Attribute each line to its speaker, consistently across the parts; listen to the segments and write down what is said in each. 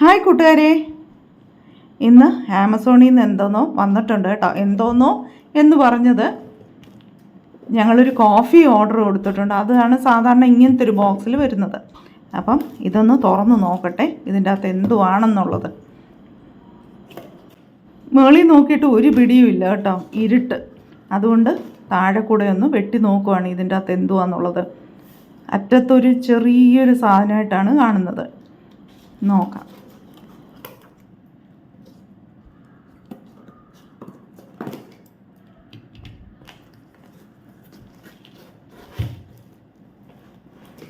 Speaker 1: Hi കൂട്ടുകാരെ. ഇന്ന് ആമസോണിൽ നിന്ന് എന്തോന്നോ വന്നിട്ടുണ്ട് കേട്ടോ. എന്തോന്നോ എന്ന് പറഞ്ഞത് ഞങ്ങളൊരു കോഫി ഓർഡർ കൊടുത്തിട്ടുണ്ട്. അതാണ് സാധാരണ ഇങ്ങനത്തെ ഒരു ബോക്സിൽ വരുന്നത്. അപ്പം ഇതൊന്ന് തുറന്ന് നോക്കട്ടെ ഇതിന്റെ അകത്ത് എന്തുവാണെന്നുള്ളത്. മേളിൽ നോക്കിയിട്ട് ഒരു പിടിയും ഇല്ല കേട്ടോ ഇരുട്ട്. അതുകൊണ്ട് താഴെ കൂടെ ഒന്ന് വെട്ടി നോക്കുവാണ് ഇതിന്റെ അകത്ത് എന്തുവാന്നുള്ളത്. അറ്റത്തൊരു ചെറിയൊരു സാധനമായിട്ടാണ് കാണുന്നത്. നോക്കാം.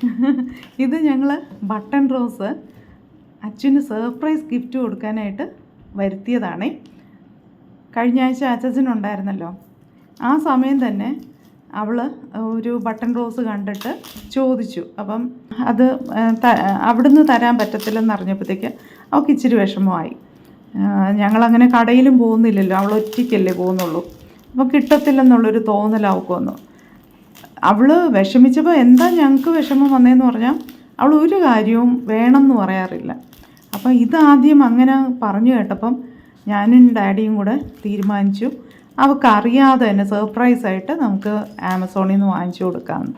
Speaker 1: ഇത് ഞങ്ങൾ ബട്ടൺ റോസ് അച്ഛന് സർപ്രൈസ് ഗിഫ്റ്റ് കൊടുക്കാനായിട്ട് വരുത്തിയതാണേ. കഴിഞ്ഞ ആഴ്ച അച്ഛനുണ്ടായിരുന്നല്ലോ. ആ സമയം തന്നെ അവൾ ഒരു ബട്ടൺ റോസ് കണ്ടിട്ട് ചോദിച്ചു. അപ്പം അത് അവിടുന്ന് തരാൻ പറ്റത്തില്ലെന്ന് അറിഞ്ഞപ്പോഴത്തേക്ക് അവൾക്ക് ഇച്ചിരി വിഷമമായി. ഞങ്ങളങ്ങനെ കടയിലും പോകുന്നില്ലല്ലോ. അവൾ ഒറ്റയ്ക്കല്ലേ പോകുന്നുള്ളൂ. അപ്പം കിട്ടത്തില്ലെന്നുള്ളൊരു തോന്നൽ അവൾക്ക് വന്നു. അവൾ വിഷമിച്ചപ്പോൾ എന്താ ഞങ്ങൾക്ക് വിഷമം വന്നതെന്ന് പറഞ്ഞാൽ അവൾ ഒരു കാര്യവും വേണമെന്ന് പറയാറില്ല. അപ്പം ഇതാദ്യം അങ്ങനെ പറഞ്ഞു കേട്ടപ്പം ഞാനും ഡാഡിയും കൂടെ തീരുമാനിച്ചു. അവൾക്ക് അറിയാതെ തന്നെ സർപ്രൈസ് ആയിട്ട് നമുക്ക് ആമസോണിൽ നിന്ന് വാങ്ങിച്ചു കൊടുക്കാമെന്ന്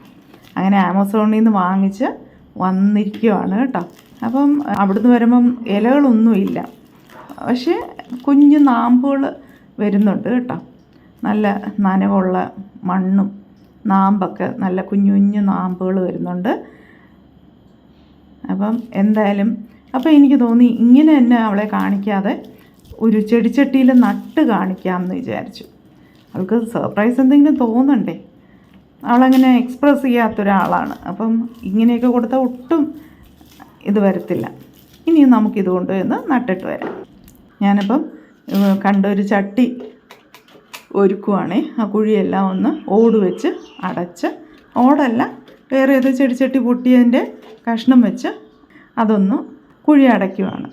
Speaker 1: അങ്ങനെ ആമസോണിൽ നിന്ന് വാങ്ങിച്ച് വന്നിരിക്കുവാണ് കേട്ടോ. അപ്പം അവിടുന്ന് വരുമ്പം ഇലകളൊന്നുമില്ല പക്ഷേ കുഞ്ഞു നാമ്പുകൾ വരുന്നുണ്ട് കേട്ടോ. നല്ല നനവുള്ള മണ്ണും നാമ്പൊക്കെ നല്ല കുഞ്ഞു കുഞ്ഞു നാമ്പുകൾ വരുന്നുണ്ട്. അപ്പം എന്തായാലും അപ്പം എനിക്ക് തോന്നി ഇങ്ങനെ തന്നെ അവളെ കാണിക്കാതെ ഒരു ചെടിച്ചട്ടിയിൽ നട്ട് കാണിക്കാമെന്ന് വിചാരിച്ചു. അവൾക്ക് സർപ്രൈസ് എന്തെങ്കിലും തോന്നണ്ടേ? അവളങ്ങനെ എക്സ്പ്രസ് ചെയ്യാത്തൊരാളാണ് അപ്പം ഇങ്ങനെയൊക്കെ കൊടുത്താൽ ഒട്ടും ഇത് വരത്തില്ല. ഇനിയും നമുക്കിത് കൊണ്ടുവന്ന് നട്ടിട്ട് വരാം. ഞാനിപ്പം കണ്ടൊരു ചട്ടി ഒരുക്കുവാണേ. ആ കുഴിയെല്ലാം ഒന്ന് ഓട് വെച്ച് അടച്ച് ഓടല്ല വേറെ ഏതോ ചെടിച്ചട്ടി പൊട്ടിയതിന്റെ കഷ്ണം വെച്ച് അതൊന്ന് കുഴി അടയ്ക്കുവാണ്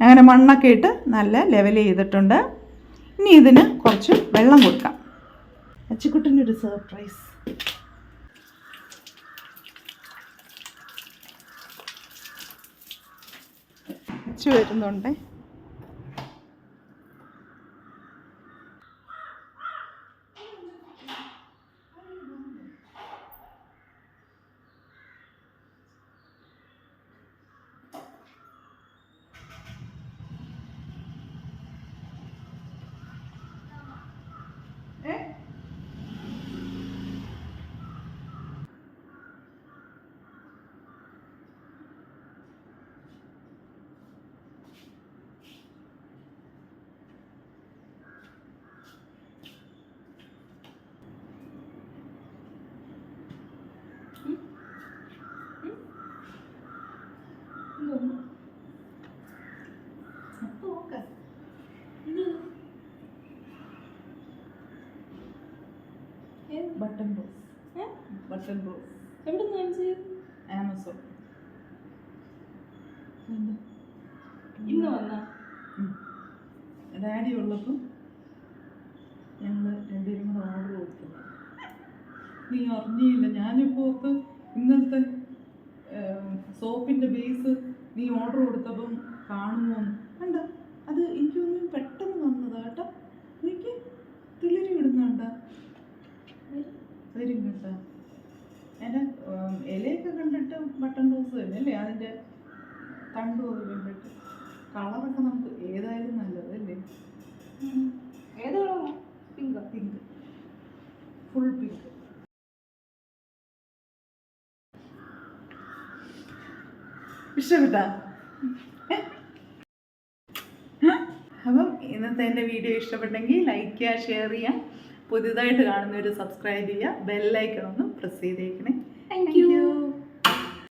Speaker 1: അങ്ങനെ മണ്ണൊക്കെ ഇട്ട് നല്ല ലെവൽ ചെയ്തിട്ടുണ്ട്. ഇനി ഇതിന് കുറച്ച് വെള്ളം കൊടുക്കാം. അച്ചിക്കുട്ടിന്റെ ഒരു സർപ്രൈസ് അച്ചു വരുന്നുണ്ടേ. ബട്ടൺ റോസ് ബട്ടൺ റോസ്
Speaker 2: എവിടെ വാങ്ങിച്ച്
Speaker 1: ആമസോൺ
Speaker 2: ഇന്ന്. വന്ന?
Speaker 1: ഡാഡി ഉള്ളപ്പം ഞങ്ങൾ രണ്ടുപേരും കൂടെ ഓർഡർ കൊടുത്തത്. നീ അറിഞ്ഞില്ല. ഞാനിപ്പോൾ ഓർത്ത് ഇന്നലത്തെ സോപ്പിന്റെ ബേസ് നീ ഓർഡർ കൊടുത്തപ്പം കാണുമോ ബട്ടൺ റോസ് തന്നെ അല്ലേ അതിന്റെ തണ്ട് പോകുമ്പോഴേക്ക് കളറൊക്കെ നമുക്ക് ഏതായാലും നല്ലത് അല്ലേ?
Speaker 2: ഏത് പിങ്ക് പിങ്ക് ഫുൾ പിങ്ക്
Speaker 1: ഇഷ്ടപ്പെട്ട? അപ്പം ഇന്നത്തെ എന്റെ വീഡിയോ ഇഷ്ടപ്പെട്ടെങ്കിൽ ലൈക്ക് ചെയ്യുക ഷെയർ ചെയ്യുക പുതിയതായിട്ട് കാണുന്നവർ സബ്സ്ക്രൈബ് ചെയ്യുക ബെല്ലൈക്കണമെന്ന് പ്രസ് ചെയ്തേക്കണേ.
Speaker 2: Thank you